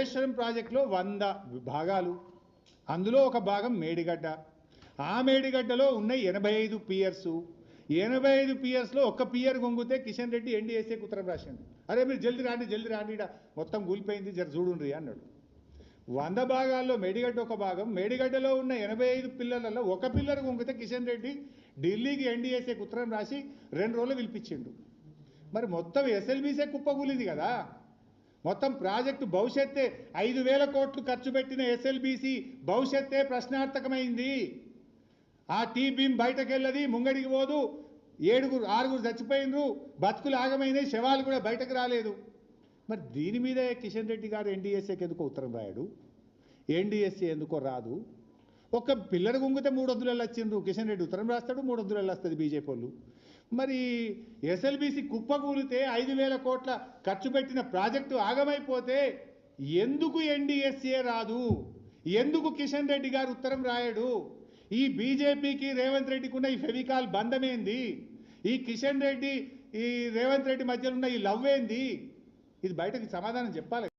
కాళేశ్వరం ప్రాజెక్టులో వంద భాగాలు. అందులో ఒక భాగం మేడిగడ్డ. ఆ మేడిగడ్డలో ఉన్న ఎనభై ఐదు పియర్సు. ఎనభై ఐదు పియర్స్లో ఒక్క పియర్ గొంగితే కిషన్ రెడ్డి ఎన్డీఎస్ఏ ఉత్తరం రాసిండు. అరే మీరు జల్ది రాండి జల్ది రాండి ఈడ మొత్తం కూలిపోయింది జర చూడుండ్రి అన్నాడు. వంద భాగాల్లో మేడిగడ్డ ఒక భాగం. మేడిగడ్డలో ఉన్న ఎనభై ఐదు పిల్లలలో ఒక పిల్లర్ గొంగితే కిషన్ రెడ్డి ఢిల్లీకి ఎన్డీఎస్ఏకి ఉత్తరం రాసి రెండు రోజులు పిలిపించిండు మరి మొత్తం ఎస్ఎల్బీసే కుప్పకూలింది కదా? మొత్తం ప్రాజెక్టు భవిష్యత్తే ఐదు వేల కోట్లు ఖర్చు పెట్టిన ఎస్ఎల్బీసీ భవిష్యత్తే ప్రశ్నార్థకమైంది. ఆ టీ బీమ్ బయటకు వెళ్ళది ముంగడికి పోదు. ఏడుగురు ఆరుగురు చచ్చిపోయినరు. బతుకులు ఆగమైనవి శవాలు కూడా బయటకు రాలేదు. మరి దీని మీదే కిషన్ రెడ్డి గారు ఎన్డీఎస్ఏకి ఎందుకో ఉత్తరం రాయడు? ఎన్డీఎస్ఏ ఎందుకో రాదు? ఒక పిల్లలు గుంగితే మూడు వందలు వచ్చిండ్రు కిషన్ రెడ్డి ఉత్తరం రాస్తాడు మూడు వందలు వస్తుంది బీజేపీ వాళ్ళు. మరి ఎస్ఎల్బీసీ కుప్పకూలితే ఐదు వేల కోట్ల ఖర్చు పెట్టిన ప్రాజెక్టు ఆగమైపోతే ఎందుకు ఎన్డీఎస్ఏ రాదు? ఎందుకు కిషన్ రెడ్డి గారు ఉత్తరం రాయడు? ఈ బీజేపీకి రేవంత్ రెడ్డికి ఉన్న ఈ ఫెవికాల్ బంధమేంది? ఈ కిషన్ రెడ్డి ఈ రేవంత్ రెడ్డి మధ్యలో ఉన్న ఈ లవ్ ఏంది? ఇది బయటకు సమాధానం చెప్పాలి